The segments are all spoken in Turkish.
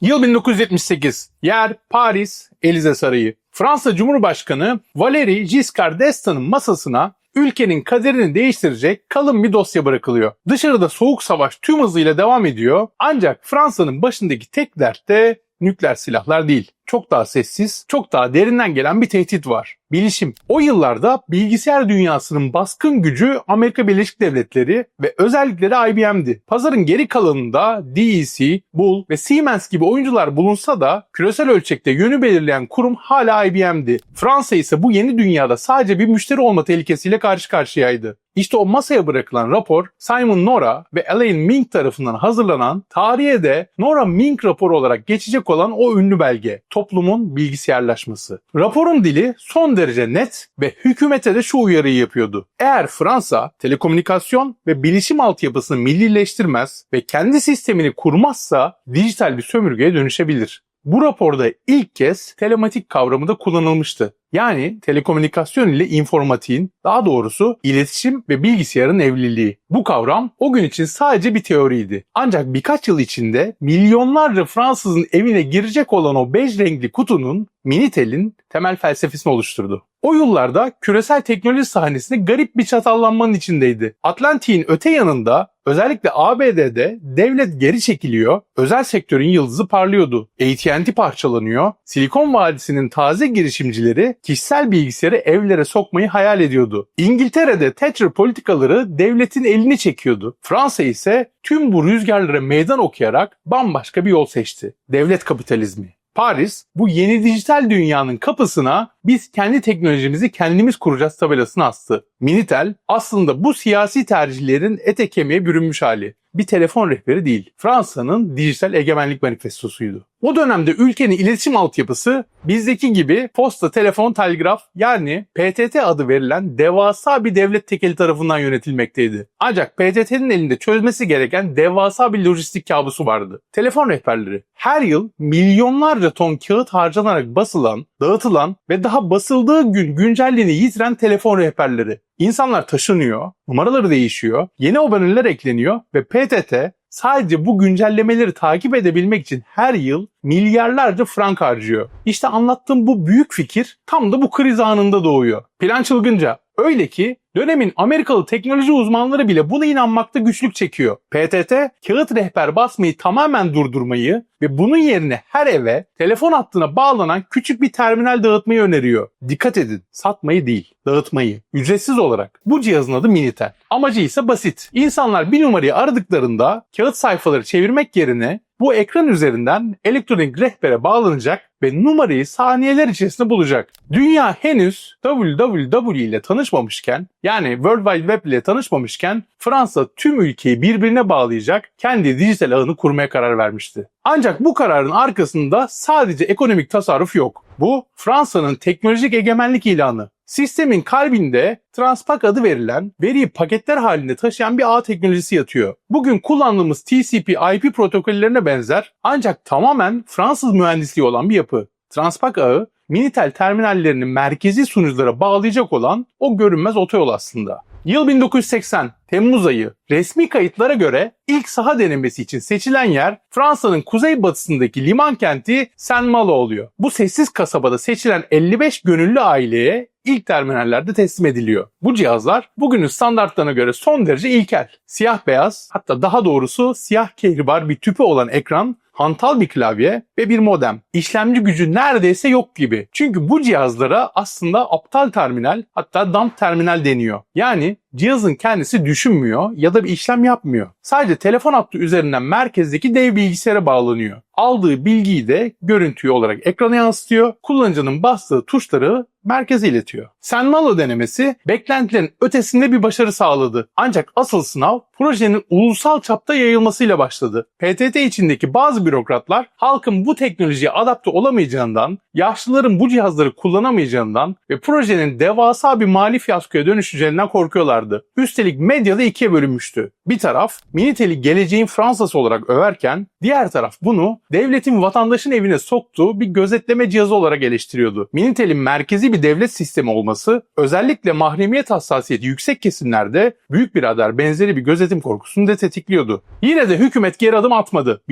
Yıl 1978. Yer Paris, Elize Sarayı. Fransa Cumhurbaşkanı Valéry Giscard d'Estaing'ın masasına ülkenin kaderini değiştirecek kalın bir dosya bırakılıyor. Dışarıda soğuk savaş tüm hızıyla devam ediyor. Ancak Fransa'nın başındaki tek dert de nükleer silahlar değil. Çok daha sessiz, çok daha derinden gelen bir tehdit var. Bilişim. O yıllarda bilgisayar dünyasının baskın gücü Amerika Birleşik Devletleri ve özellikle de IBM'di. Pazarın geri kalanında DEC, Bull ve Siemens gibi oyuncular bulunsa da küresel ölçekte yönü belirleyen kurum hala IBM'di. Fransa ise bu yeni dünyada sadece bir müşteri olma tehlikesiyle karşı karşıyaydı. İşte o masaya bırakılan rapor Simon Nora ve Elaine Mink tarafından hazırlanan tarihe de Nora Mink raporu olarak geçecek olan o ünlü belge toplumun bilgisayarlaşması. Raporun dili son derece net ve hükümete de şu uyarıyı yapıyordu. Eğer Fransa telekomünikasyon ve bilişim altyapısını millileştirmez ve kendi sistemini kurmazsa dijital bir sömürgeye dönüşebilir. Bu raporda ilk kez telematik kavramı da kullanılmıştı. Yani telekomünikasyon ile informatiğin, daha doğrusu iletişim ve bilgisayarın evliliği. Bu kavram o gün için sadece bir teoriydi. Ancak birkaç yıl içinde milyonlarca Fransızın evine girecek olan o bej renkli kutunun Minitel'in temel felsefesini oluşturdu. O yıllarda küresel teknoloji sahnesinde garip bir çatallanmanın içindeydi. Atlantik'in öte yanında özellikle ABD'de devlet geri çekiliyor, özel sektörün yıldızı parlıyordu. AT&T parçalanıyor, Silikon Vadisi'nin taze girişimcileri kişisel bilgisayarı evlere sokmayı hayal ediyordu. İngiltere'de Thatcher politikaları devletin elini çekiyordu. Fransa ise tüm bu rüzgarlara meydan okuyarak bambaşka bir yol seçti. Devlet kapitalizmi. Paris bu yeni dijital dünyanın kapısına biz kendi teknolojimizi kendimiz kuracağız tabelasını astı. Minitel aslında bu siyasi tercihlerin ete kemiğe bürünmüş hali. Bir telefon rehberi değil. Fransa'nın dijital egemenlik manifestosuydu. O dönemde ülkenin iletişim altyapısı bizdeki gibi posta, telefon, telgraf yani PTT adı verilen devasa bir devlet tekeli tarafından yönetilmekteydi. Ancak PTT'nin elinde çözmesi gereken devasa bir lojistik kabusu vardı. Telefon rehberleri. Her yıl milyonlarca ton kağıt harcanarak basılan, dağıtılan ve daha basıldığı gün güncelliğini yitiren telefon rehberleri. İnsanlar taşınıyor, numaraları değişiyor, yeni aboneler ekleniyor ve PTT sadece bu güncellemeleri takip edebilmek için her yıl milyarlarca frank harcıyor. İşte anlattığım bu büyük fikir tam da bu kriz anında doğuyor. Plan çılgınca. Öyle ki dönemin Amerikalı teknoloji uzmanları bile buna inanmakta güçlük çekiyor. PTT kağıt rehber basmayı tamamen durdurmayı ve bunun yerine her eve telefon hattına bağlanan küçük bir terminal dağıtmayı öneriyor. Dikkat edin satmayı değil dağıtmayı ücretsiz olarak. Bu cihazın adı Minitel. Amacı ise basit. İnsanlar bir numarayı aradıklarında kağıt sayfaları çevirmek yerine bu ekran üzerinden elektronik rehbere bağlanacak ve numarayı saniyeler içerisinde bulacak. Dünya henüz www ile tanışmamışken yani World Wide Web ile tanışmamışken Fransa tüm ülkeyi birbirine bağlayacak kendi dijital ağını kurmaya karar vermişti. Ancak bu kararın arkasında sadece ekonomik tasarruf yok. Bu Fransa'nın teknolojik egemenlik ilanı. Sistemin kalbinde Transpac adı verilen veriyi paketler halinde taşıyan bir ağ teknolojisi yatıyor. Bugün kullandığımız TCP/IP protokollerine benzer ancak tamamen Fransız mühendisliği olan bir yapı. Transpac ağı Minitel terminallerini merkezi sunuculara bağlayacak olan o görünmez otoyol aslında. Yıl 1980, Temmuz ayı. Resmi kayıtlara göre ilk saha denemesi için seçilen yer Fransa'nın kuzeybatısındaki liman kenti Saint-Malo oluyor. Bu sessiz kasabada seçilen 55 gönüllü aileye ilk terminallerde teslim ediliyor. Bu cihazlar bugünün standartlarına göre son derece ilkel. Siyah beyaz hatta daha doğrusu siyah kehribar bir tüpü olan ekran hantal bir klavye ve bir modem. İşlemci gücü neredeyse yok gibi. Çünkü bu cihazlara aslında aptal terminal hatta dump terminal deniyor. Yani cihazın kendisi düşünmüyor ya da bir işlem yapmıyor. Sadece telefon hattı üzerinden merkezdeki dev bilgisayara bağlanıyor. Aldığı bilgiyi de görüntüyü olarak ekrana yansıtıyor. Kullanıcının bastığı tuşları merkeze iletiyor. Senmalo denemesi beklentilerin ötesinde bir başarı sağladı. Ancak asıl sınav projenin ulusal çapta yayılmasıyla başladı. PTT içindeki bazı bürokratlar halkın bu teknolojiye adapte olamayacağından, yaşlıların bu cihazları kullanamayacağından ve projenin devasa bir mali fiyaskoya dönüşeceğinden korkuyorlardı. Üstelik medyada ikiye bölünmüştü. Bir taraf Minitel'i geleceğin Fransası olarak överken diğer taraf bunu devletin vatandaşın evine soktuğu bir gözetleme cihazı olarak eleştiriyordu. Minitel'in merkezi bir devlet sistemi olması özellikle mahremiyet hassasiyeti yüksek kesimlerde büyük birader benzeri bir gözetim korkusunu da tetikliyordu. Yine de hükümet geri adım atmadı.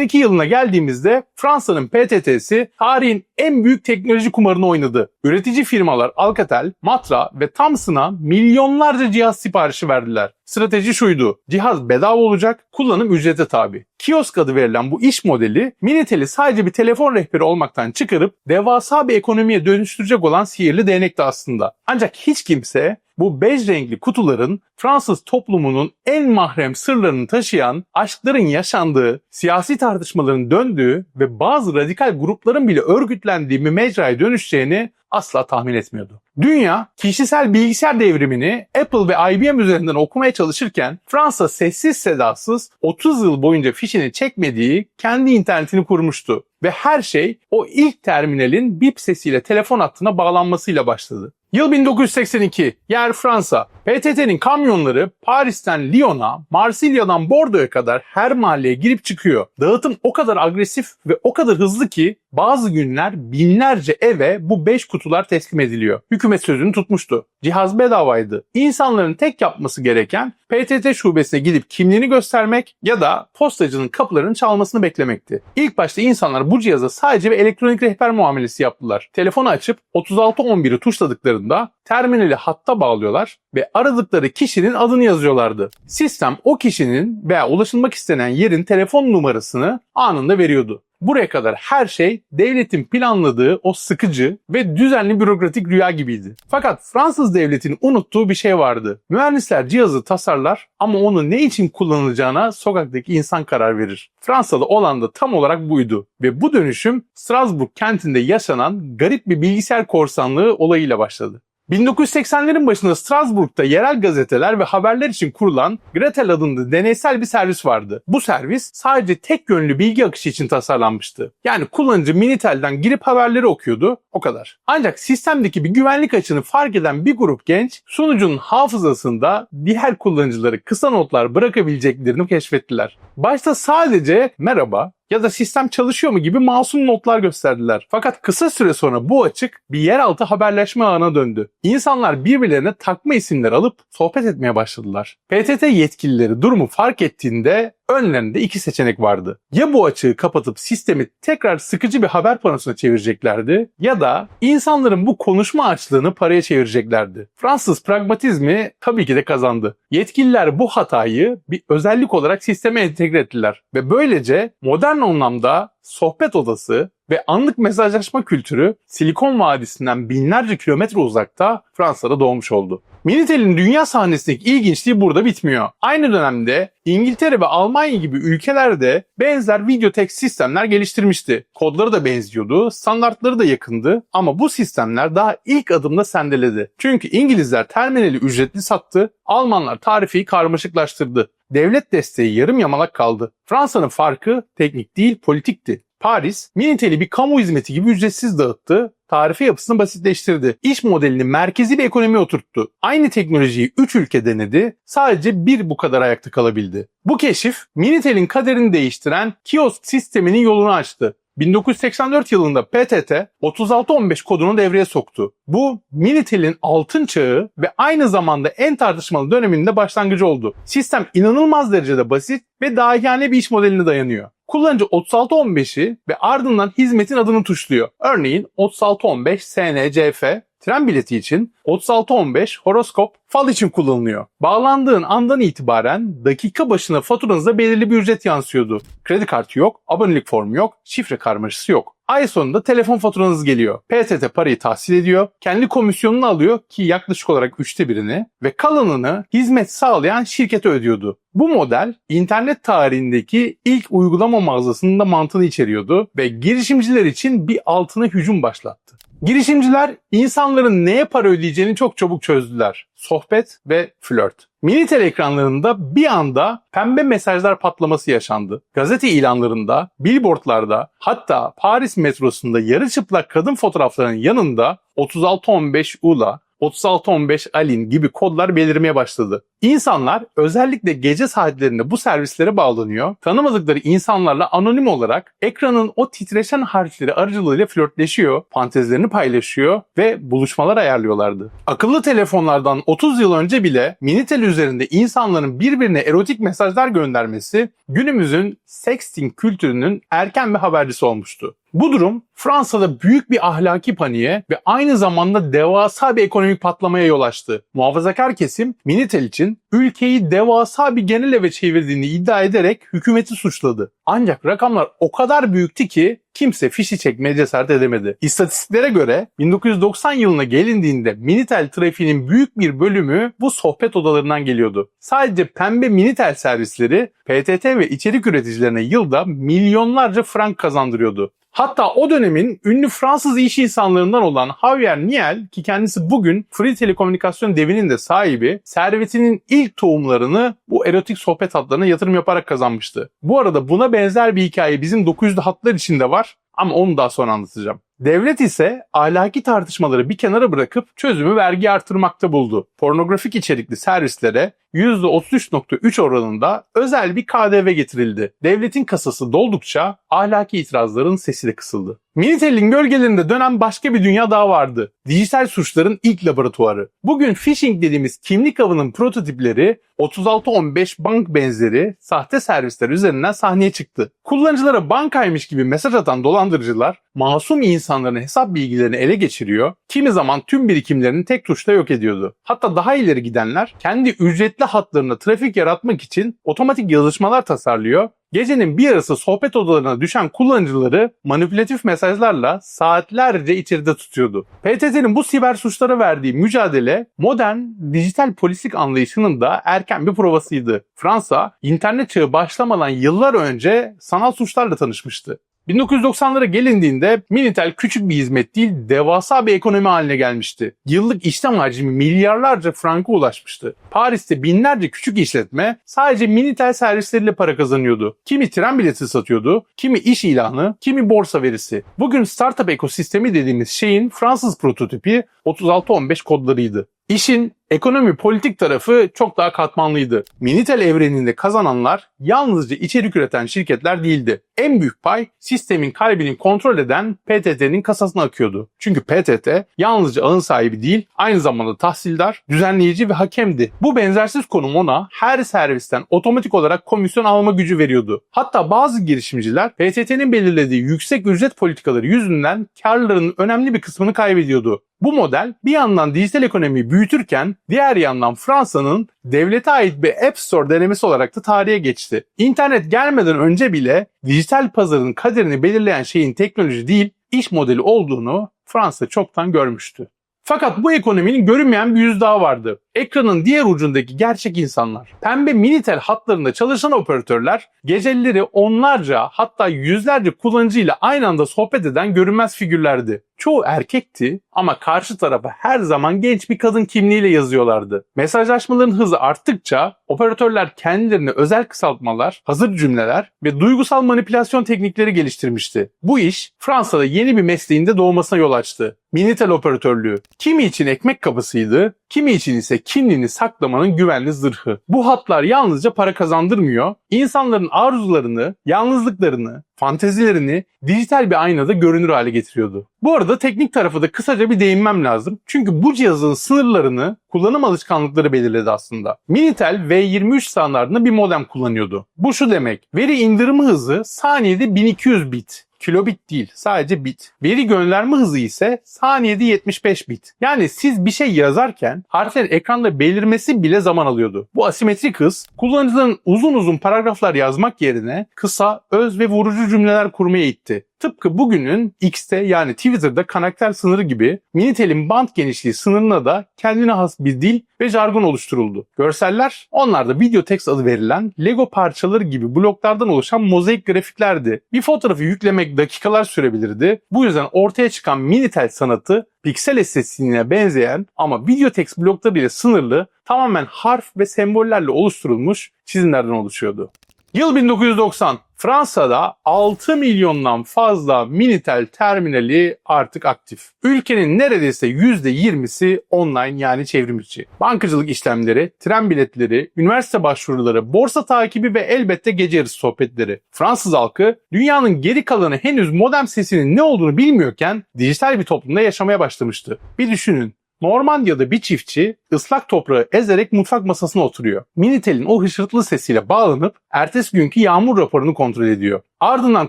2082 yılına geldiğimizde Fransa'nın PTT'si tarihin en büyük teknoloji kumarını oynadı. Üretici firmalar Alcatel, Matra ve Thomson'a milyonlarca cihaz siparişi verdiler. Strateji şuydu. Cihaz bedava olacak, kullanım ücrete tabi. Kiosk adı verilen bu iş modeli Minitel'i sadece bir telefon rehberi olmaktan çıkarıp devasa bir ekonomiye dönüştürecek olan sihirli değnekti aslında. Ancak hiç kimse bu bej renkli kutuların Fransız toplumunun en mahrem sırlarını taşıyan, aşkların yaşandığı, siyasi tartışmaların döndüğü ve bazı radikal grupların bile örgütlendiği bir mecraya dönüşeceğini asla tahmin etmiyordu. Dünya kişisel bilgisayar devrimini Apple ve IBM üzerinden okumaya çalışırken Fransa sessiz sedasız 30 yıl boyunca fişini çekmediği kendi internetini kurmuştu. Ve her şey o ilk terminalin bip sesiyle telefon hattına bağlanmasıyla başladı. Yıl 1982, yer Fransa. PTT'nin kamyonları Paris'ten Lyon'a, Marsilya'dan Bordeaux'a kadar her mahalleye girip çıkıyor. Dağıtım o kadar agresif ve o kadar hızlı ki bazı günler binlerce eve bu 5 kutular teslim ediliyor. Hükümet sözünü tutmuştu. Cihaz bedavaydı. İnsanların tek yapması gereken PTT şubesine gidip kimliğini göstermek ya da postacının kapılarını çalmasını beklemekti. İlk başta insanlar bu cihaza sadece bir elektronik rehber muamelesi yaptılar. Telefonu açıp 3611'i tuşladıklarında terminali hatta bağlıyorlar ve aradıkları kişinin adını yazıyorlardı. Sistem o kişinin veya ulaşılmak istenen yerin telefon numarasını anında veriyordu. Buraya kadar her şey devletin planladığı o sıkıcı ve düzenli bürokratik rüya gibiydi. Fakat Fransız devletinin unuttuğu bir şey vardı. Mühendisler cihazı tasarlar ama onu ne için kullanılacağına sokaktaki insan karar verir. Fransa'da olan da tam olarak buydu ve bu dönüşüm Strasbourg kentinde yaşanan garip bir bilgisayar korsanlığı olayıyla başladı. 1980'lerin başında Strasbourg'da yerel gazeteler ve haberler için kurulan Gretel adında deneysel bir servis vardı. Bu servis sadece tek yönlü bilgi akışı için tasarlanmıştı. Yani kullanıcı Minitel'den girip haberleri okuyordu, o kadar. Ancak sistemdeki bir güvenlik açığını fark eden bir grup genç sunucunun hafızasında diğer kullanıcıları kısa notlar bırakabileceklerini keşfettiler. Başta sadece merhaba, ya da sistem çalışıyor mu gibi masum notlar gösterdiler. Fakat kısa süre sonra bu açık bir yeraltı haberleşme ağına döndü. İnsanlar birbirlerine takma isimler alıp sohbet etmeye başladılar. PTT yetkilileri durumu fark ettiğinde önlerinde iki seçenek vardı. Ya bu açığı kapatıp sistemi tekrar sıkıcı bir haber panosuna çevireceklerdi ya da insanların bu konuşma açlığını paraya çevireceklerdi. Fransız pragmatizmi tabii ki de kazandı. Yetkililer bu hatayı bir özellik olarak sisteme entegre ettiler ve böylece modern anlamda sohbet odası ve anlık mesajlaşma kültürü Silikon Vadisi'nden binlerce kilometre uzakta Fransa'da doğmuş oldu. Minitel'in dünya sahnesindeki ilginçliği burada bitmiyor. Aynı dönemde İngiltere ve Almanya gibi ülkelerde benzer video text sistemler geliştirmişti. Kodları da benziyordu, standartları da yakındı ama bu sistemler daha ilk adımda sendeledi. Çünkü İngilizler terminali ücretli sattı, Almanlar tarifeyi karmaşıklaştırdı. Devlet desteği yarım yamalak kaldı. Fransa'nın farkı teknik değil politikti. Paris, Minitel'i bir kamu hizmeti gibi ücretsiz dağıttı, tarife yapısını basitleştirdi. İş modelini merkezi bir ekonomi oturttu. Aynı teknolojiyi 3 ülke denedi, sadece bir bu kadar ayakta kalabildi. Bu keşif, Minitel'in kaderini değiştiren kiosk sisteminin yolunu açtı. 1984 yılında PTT 3615 kodunu devreye soktu. Bu Minitel'in altın çağı ve aynı zamanda en tartışmalı döneminde başlangıcı oldu. Sistem inanılmaz derecede basit ve dahiyane bir iş modeline dayanıyor. Kullanıcı 3615'i ve ardından hizmetin adını tuşluyor. Örneğin 3615 SNCF tren bileti için 3615 horoskop fal için kullanılıyor. Bağlandığın andan itibaren dakika başına faturanıza belirli bir ücret yansıyordu. Kredi kartı yok, abonelik formu yok, şifre karmaşası yok. Ay sonunda telefon faturanız geliyor. PTT parayı tahsil ediyor. Kendi komisyonunu alıyor ki yaklaşık olarak üçte birini ve kalanını hizmet sağlayan şirkete ödüyordu. Bu model internet tarihindeki ilk uygulama mağazasının da mantığını içeriyordu ve girişimciler için bir altına hücum başlattı. Girişimciler insanların neye para ödeyeceğini çok çabuk çözdüler. Sohbet ve flört. Minitel ekranlarında bir anda pembe mesajlar patlaması yaşandı. Gazete ilanlarında, billboardlarda, hatta Paris metrosunda yarı çıplak kadın fotoğraflarının yanında 3615 ULA, 3615 Alin gibi kodlar belirmeye başladı. İnsanlar özellikle gece saatlerinde bu servislere bağlanıyor. Tanımadıkları insanlarla anonim olarak ekranın o titreşen harfleri aracılığıyla flörtleşiyor, fantezilerini paylaşıyor ve buluşmalar ayarlıyorlardı. Akıllı telefonlardan 30 yıl önce bile Minitel üzerinde insanların birbirine erotik mesajlar göndermesi günümüzün sexting kültürünün erken bir habercisi olmuştu. Bu durum Fransa'da büyük bir ahlaki paniğe ve aynı zamanda devasa bir ekonomik patlamaya yol açtı. Muhafazakar kesim Minitel için ülkeyi devasa bir genel eve çevirdiğini iddia ederek hükümeti suçladı. Ancak rakamlar o kadar büyüktü ki kimse fişi çekmeye cesaret edemedi. İstatistiklere göre 1990 yılına gelindiğinde Minitel trafiğinin büyük bir bölümü bu sohbet odalarından geliyordu. Sadece pembe Minitel servisleri PTT ve içerik üreticilerine yılda milyonlarca frank kazandırıyordu. Hatta o dönemin ünlü Fransız iş insanlarından olan Javier Niel ki kendisi bugün Free Telekomünikasyon devinin de sahibi servetinin ilk tohumlarını bu erotik sohbet hatlarına yatırım yaparak kazanmıştı. Bu arada buna benzer bir hikaye bizim 900'lü hatlar içinde var ama onu daha sonra anlatacağım. Devlet ise ahlaki tartışmaları bir kenara bırakıp çözümü vergi artırmakta buldu. Pornografik içerikli servislere %33.3 oranında özel bir KDV getirildi. Devletin kasası doldukça ahlaki itirazların sesi de kısıldı. Minitel'in gölgelerinde dönen başka bir dünya daha vardı. Dijital suçların ilk laboratuvarı. Bugün phishing dediğimiz kimlik avının prototipleri 3615 bank benzeri sahte servisler üzerinden sahneye çıktı. Kullanıcılara bankaymış gibi mesaj atan dolandırıcılar masum insanların hesap bilgilerini ele geçiriyor, kimi zaman tüm birikimlerini tek tuşla yok ediyordu. Hatta daha ileri gidenler kendi ücretli hatlarına trafik yaratmak için otomatik yazışmalar tasarlıyor Gecenin bir yarısı sohbet odalarına düşen kullanıcıları manipülatif mesajlarla saatlerce içeride tutuyordu. PTT'nin bu siber suçlara verdiği mücadele modern dijital polislik anlayışının da erken bir provasıydı. Fransa internet çağı başlamadan yıllar önce sanal suçlarla tanışmıştı. 1990'lara gelindiğinde Minitel küçük bir hizmet değil devasa bir ekonomi haline gelmişti. Yıllık işlem hacmi milyarlarca franka ulaşmıştı. Paris'te binlerce küçük işletme sadece Minitel servisleriyle para kazanıyordu. Kimi tren bileti satıyordu, kimi iş ilanı, kimi borsa verisi. Bugün startup ekosistemi dediğimiz şeyin Fransız prototipi 3615 kodlarıydı. İşin ekonomi politik tarafı çok daha katmanlıydı. Minitel evreninde kazananlar yalnızca içerik üreten şirketler değildi. En büyük pay sistemin kalbini kontrol eden PTT'nin kasasına akıyordu. Çünkü PTT yalnızca ağın sahibi değil, aynı zamanda tahsildar, düzenleyici ve hakemdi. Bu benzersiz konum ona her servisten otomatik olarak komisyon alma gücü veriyordu. Hatta bazı girişimciler PTT'nin belirlediği yüksek ücret politikaları yüzünden karlarının önemli bir kısmını kaybediyordu. Bu model bir yandan dijital ekonomiyi büyütürken diğer yandan Fransa'nın devlete ait bir App Store denemesi olarak da tarihe geçti. İnternet gelmeden önce bile dijital pazarın kaderini belirleyen şeyin teknoloji değil, iş modeli olduğunu Fransa çoktan görmüştü. Fakat bu ekonominin görünmeyen bir yüzü daha vardı. Ekranın diğer ucundaki gerçek insanlar. Pembe Minitel hatlarında çalışan operatörler geceleri onlarca hatta yüzlerce kullanıcıyla aynı anda sohbet eden görünmez figürlerdi. Çoğu erkekti ama karşı tarafa her zaman genç bir kadın kimliğiyle yazıyorlardı. Mesajlaşmaların hızı arttıkça operatörler kendilerine özel kısaltmalar, hazır cümleler ve duygusal manipülasyon teknikleri geliştirmişti. Bu iş Fransa'da yeni bir mesleğin de doğmasına yol açtı. Minitel operatörlüğü. Kimi için ekmek kapısıydı, kimi için ise kimliğini saklamanın güvenli zırhı. Bu hatlar yalnızca para kazandırmıyor, insanların arzularını, yalnızlıklarını, fantezilerini dijital bir aynada görünür hale getiriyordu. Bu arada teknik tarafı da kısaca bir değinmem lazım. Çünkü bu cihazın sınırlarını kullanım alışkanlıkları belirledi aslında. Minitel V23 standartında bir modem kullanıyordu. Bu şu demek, veri indirimi hızı saniyede 1200 bit kilobit değil sadece bit. Veri gönderme hızı ise saniyede 75 bit. Yani siz bir şey yazarken harflerin ekranda belirmesi bile zaman alıyordu. Bu asimetrik hız kullanıcıların uzun uzun paragraflar yazmak yerine kısa, öz ve vurucu cümleler kurmaya itti. Tıpkı bugünün X'te yani Twitter'da karakter sınırı gibi Minitel'in band genişliği sınırına da kendine has bir dil ve jargon oluşturuldu. Görseller onlarda video text adı verilen Lego parçaları gibi bloklardan oluşan mozaik grafiklerdi. Bir fotoğrafı yüklemek dakikalar sürebilirdi. Bu yüzden ortaya çıkan Minitel sanatı piksel estetiğine benzeyen ama video text blokları ile sınırlı tamamen harf ve sembollerle oluşturulmuş çizimlerden oluşuyordu. Yıl 1990. Fransa'da 6 milyondan fazla Minitel terminali artık aktif. Ülkenin neredeyse %20'si online yani çevrimiçi. Bankacılık işlemleri, tren biletleri, üniversite başvuruları, borsa takibi ve elbette gece yarısı sohbetleri. Fransız halkı dünyanın geri kalanı henüz modem sesinin ne olduğunu bilmiyorken dijital bir toplumda yaşamaya başlamıştı. Bir düşünün. Normandiya'da bir çiftçi ıslak toprağı ezerek mutfak masasına oturuyor. Minitel'in o hışırtılı sesiyle bağlanıp ertesi günkü yağmur raporunu kontrol ediyor. Ardından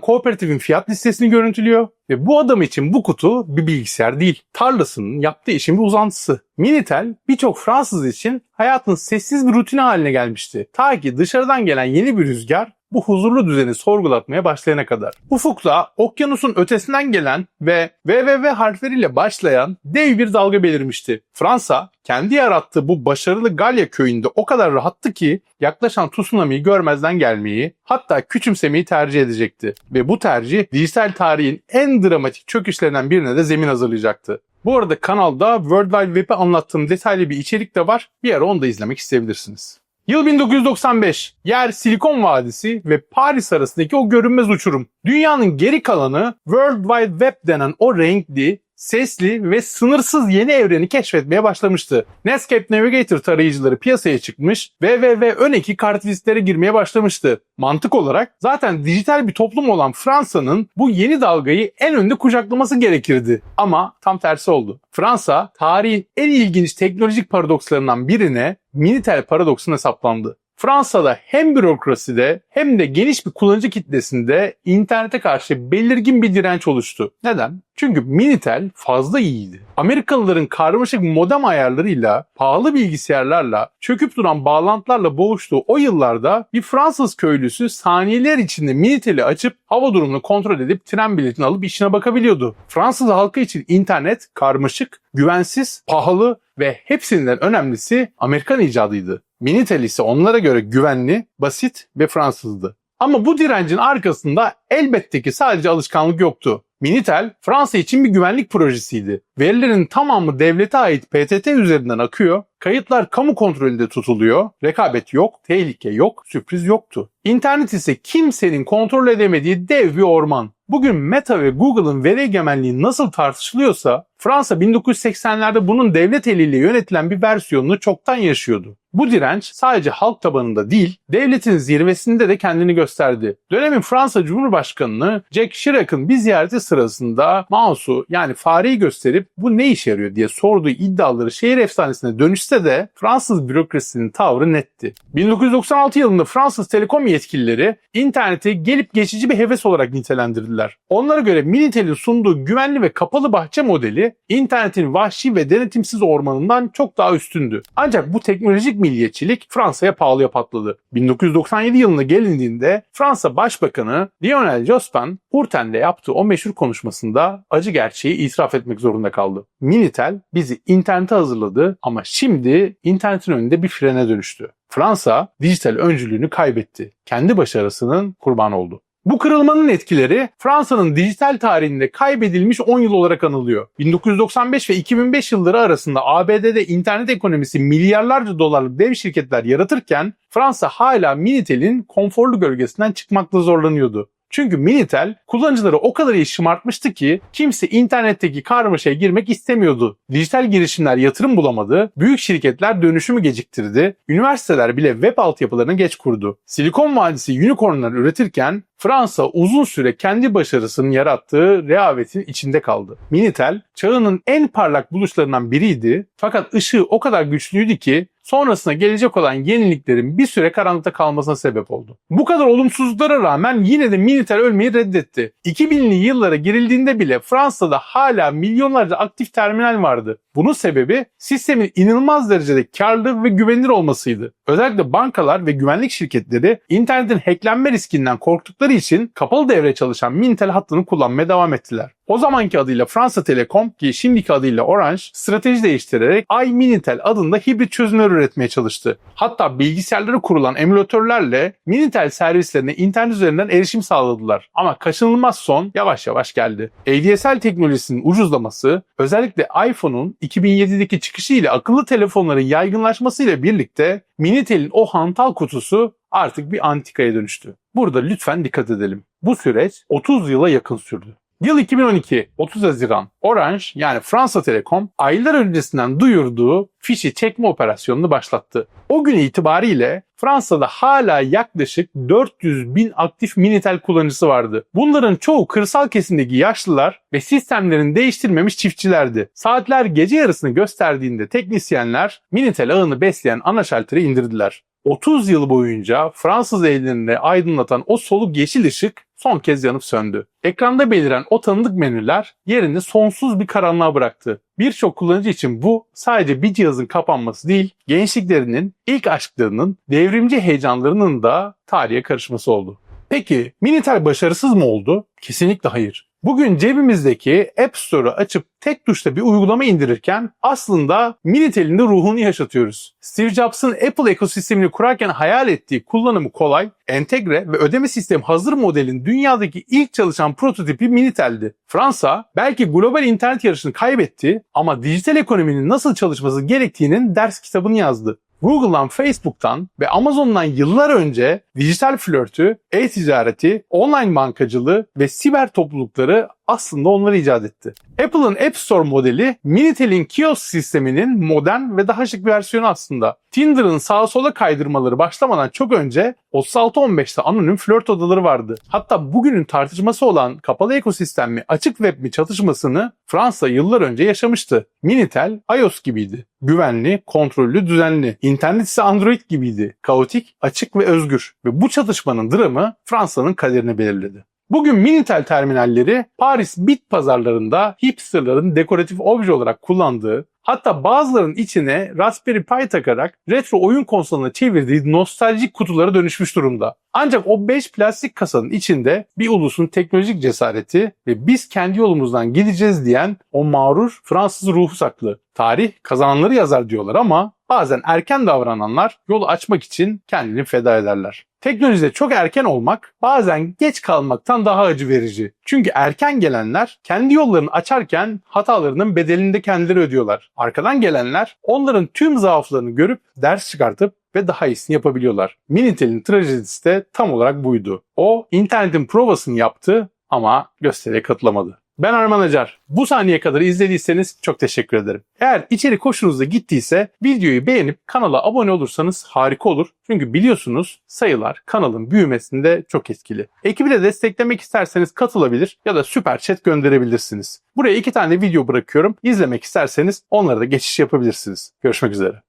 kooperatifin fiyat listesini görüntülüyor ve bu adam için bu kutu bir bilgisayar değil, tarlasının yaptığı işin bir uzantısı. Minitel birçok Fransız için hayatın sessiz bir rutini haline gelmişti. Ta ki dışarıdan gelen yeni bir rüzgar bu huzurlu düzeni sorgulatmaya başlayana kadar. Ufukta okyanusun ötesinden gelen ve VVV harfleriyle başlayan dev bir dalga belirmişti. Fransa kendi yarattığı bu başarılı Galya köyünde o kadar rahattı ki yaklaşan tsunami'yi görmezden gelmeyi hatta küçümsemeyi tercih edecekti. Ve bu tercih dijital tarihin en dramatik çöküşlerinden birine de zemin hazırlayacaktı. Bu arada kanalda World Wide Web'i anlattığım detaylı bir içerik de var. Bir ara onu da izlemek isteyebilirsiniz. Yıl 1995. Yer Silikon Vadisi ve Paris arasındaki o görünmez uçurum. Dünyanın geri kalanı World Wide Web denen o renkli, sesli ve sınırsız yeni evreni keşfetmeye başlamıştı. Netscape Navigator tarayıcıları piyasaya çıkmış, www ön eki kartvizitlere girmeye başlamıştı. Mantık olarak zaten dijital bir toplum olan Fransa'nın bu yeni dalgayı en önde kucaklaması gerekirdi. Ama tam tersi oldu. Fransa tarihin en ilginç teknolojik paradokslarından birine Minitel paradoksuna saplandı. Fransa'da hem bürokraside hem de geniş bir kullanıcı kitlesinde internete karşı belirgin bir direnç oluştu. Neden? Çünkü Minitel fazla iyiydi. Amerikalıların karmaşık modem ayarlarıyla, pahalı bilgisayarlarla, çöküp duran bağlantılarla boğuştuğu o yıllarda bir Fransız köylüsü saniyeler içinde Minitel'i açıp hava durumunu kontrol edip tren biletini alıp işine bakabiliyordu. Fransız halkı için internet karmaşık, güvensiz, pahalı ve hepsinden önemlisi Amerikan icadıydı. Minitel ise onlara göre güvenli, basit ve Fransızdı. Ama bu direncin arkasında elbette ki sadece alışkanlık yoktu. Minitel Fransa için bir güvenlik projesiydi. Verilerin tamamı devlete ait PTT üzerinden akıyor, kayıtlar kamu kontrolünde tutuluyor, rekabet yok, tehlike yok, sürpriz yoktu. İnternet ise kimsenin kontrol edemediği dev bir orman. Bugün Meta ve Google'ın veri egemenliği nasıl tartışılıyorsa Fransa 1980'lerde bunun devlet eliyle yönetilen bir versiyonunu çoktan yaşıyordu. Bu direnç sadece halk tabanında değil, devletin zirvesinde de kendini gösterdi. Dönemin Fransa Cumhurbaşkanı'nı Jack Chirac'ın bir ziyareti sırasında mouse'u yani fareyi gösterip bu ne işe yarıyor diye sorduğu iddiaları şehir efsanesine dönüşse de Fransız bürokrasinin tavrı netti. 1996 yılında Fransız Telekom yetkilileri interneti gelip geçici bir heves olarak nitelendirdiler. Onlara göre Minitel'in sunduğu güvenli ve kapalı bahçe modeli internetin vahşi ve denetimsiz ormanından çok daha üstündü. Ancak bu teknolojik milliyetçilik Fransa'ya pahalıya patladı. 1997 yılına gelindiğinde Fransa Başbakanı Lionel Jospin Hurten'de yaptığı o meşhur konuşmasında acı gerçeği itiraf etmek zorunda kaldı. Minitel bizi internete hazırladı ama şimdi internetin önünde bir frene dönüştü. Fransa dijital öncülüğünü kaybetti. Kendi başarısının kurbanı oldu. Bu kırılmanın etkileri Fransa'nın dijital tarihinde kaybedilmiş 10 yıl olarak anılıyor. 1995 ve 2005 yılları arasında ABD'de internet ekonomisi milyarlarca dolarlık dev şirketler yaratırken Fransa hala Minitel'in konforlu gölgesinden çıkmakta zorlanıyordu. Çünkü Minitel kullanıcıları o kadar iyi şımartmıştı ki kimse internetteki karmaşaya girmek istemiyordu. Dijital girişimler yatırım bulamadı, büyük şirketler dönüşümü geciktirdi, üniversiteler bile web altyapılarını geç kurdu. Silikon Vadisi unicornlar üretirken Fransa uzun süre kendi başarısının yarattığı rehavetin içinde kaldı. Minitel çağının en parlak buluşlarından biriydi fakat ışığı o kadar güçlüydü ki sonrasında gelecek olan yeniliklerin bir süre karanlıkta kalmasına sebep oldu. Bu kadar olumsuzluklara rağmen yine de Minitel ölmeyi reddetti. 2000'li yıllara girildiğinde bile Fransa'da hala milyonlarca aktif terminal vardı. Bunun sebebi sistemin inanılmaz derecede karlı ve güvenilir olmasıydı. Özellikle bankalar ve güvenlik şirketleri internetin hacklenme riskinden korktukları için kapalı devre çalışan Minitel hattını kullanmaya devam ettiler. O zamanki adıyla Fransa Telekom ki şimdiki adıyla Orange strateji değiştirerek iMinitel adında hibrit çözümler üretmeye çalıştı. Hatta bilgisayarları kurulan emülatörlerle Minitel servislerine internet üzerinden erişim sağladılar. Ama kaçınılmaz son yavaş yavaş geldi. ADSL teknolojisinin ucuzlaması özellikle iPhone'un 2007'deki çıkışı ile akıllı telefonların yaygınlaşmasıyla birlikte Minitel'in o hantal kutusu artık bir antikaya dönüştü. Burada lütfen dikkat edelim. Bu süreç 30 yıla yakın sürdü. Yıl 2012, 30 Haziran. Orange yani Fransa Telekom aylar öncesinden duyurduğu fişi çekme operasyonunu başlattı. O gün itibariyle Fransa'da hala yaklaşık 400 bin aktif Minitel kullanıcısı vardı. Bunların çoğu kırsal kesimdeki yaşlılar ve sistemlerini değiştirmemiş çiftçilerdi. Saatler gece yarısını gösterdiğinde teknisyenler Minitel ağını besleyen ana şalteri indirdiler. 30 yıl boyunca Fransız ellerinde aydınlatan o soluk yeşil ışık son kez yanıp söndü. Ekranda beliren o tanıdık menüler yerini sonsuz bir karanlığa bıraktı. Birçok kullanıcı için bu sadece bir cihazın kapanması değil, gençliklerinin, ilk aşklarının, devrimci heyecanlarının da tarihe karışması oldu. Peki Minitel başarısız mı oldu? Kesinlikle hayır. Bugün cebimizdeki App Store'u açıp tek tuşla bir uygulama indirirken aslında Minitel'in de ruhunu yaşatıyoruz. Steve Jobs'ın Apple ekosistemini kurarken hayal ettiği kullanımı kolay, entegre ve ödeme sistemi hazır modelin dünyadaki ilk çalışan prototipi Minitel'di. Fransa belki global internet yarışını kaybetti ama dijital ekonominin nasıl çalışması gerektiğinin ders kitabını yazdı. Google'dan, Facebook'tan ve Amazon'dan yıllar önce dijital flörtü, e-ticareti, online bankacılığı ve siber toplulukları aslında onları icat etti. Apple'ın App Store modeli Minitel'in kiosk sisteminin modern ve daha şık bir versiyonu aslında. Tinder'ın sağa sola kaydırmaları başlamadan çok önce 36-15'te anonim flört odaları vardı. Hatta bugünün tartışması olan kapalı ekosistem mi açık web mi çatışmasını Fransa yıllar önce yaşamıştı. Minitel iOS gibiydi. Güvenli, kontrollü, düzenli. İnternet ise Android gibiydi. Kaotik, açık ve özgür. Ve bu çatışmanın dramı Fransa'nın kaderini belirledi. Bugün Minitel terminalleri Paris bit pazarlarında hipsterların dekoratif obje olarak kullandığı Hatta bazılarının içine Raspberry Pi takarak retro oyun konsoluna çevirdiği nostaljik kutulara dönüşmüş durumda. Ancak o 5 plastik kasanın içinde bir ulusun teknolojik cesareti ve biz kendi yolumuzdan gideceğiz diyen o mağrur Fransız ruhu saklı. Tarih kazananları yazar diyorlar ama bazen erken davrananlar yolu açmak için kendini feda ederler. Teknolojide çok erken olmak bazen geç kalmaktan daha acı verici. Çünkü erken gelenler kendi yollarını açarken hatalarının bedelini de kendileri ödüyorlar. Arkadan gelenler onların tüm zaaflarını görüp ders çıkartıp ve daha iyisini yapabiliyorlar. Minitel'in trajedisi de tam olarak buydu. O internetin provasını yaptı ama gösteriye katılamadı. Ben Arman Acar. Bu saniye kadar izlediyseniz çok teşekkür ederim. Eğer içerik hoşunuza gittiyse videoyu beğenip kanala abone olursanız harika olur. Çünkü biliyorsunuz sayılar kanalın büyümesinde çok etkili. Ekibi de desteklemek isterseniz katılabilir ya da süper chat gönderebilirsiniz. Buraya iki tane video bırakıyorum. İzlemek isterseniz onlara da geçiş yapabilirsiniz. Görüşmek üzere.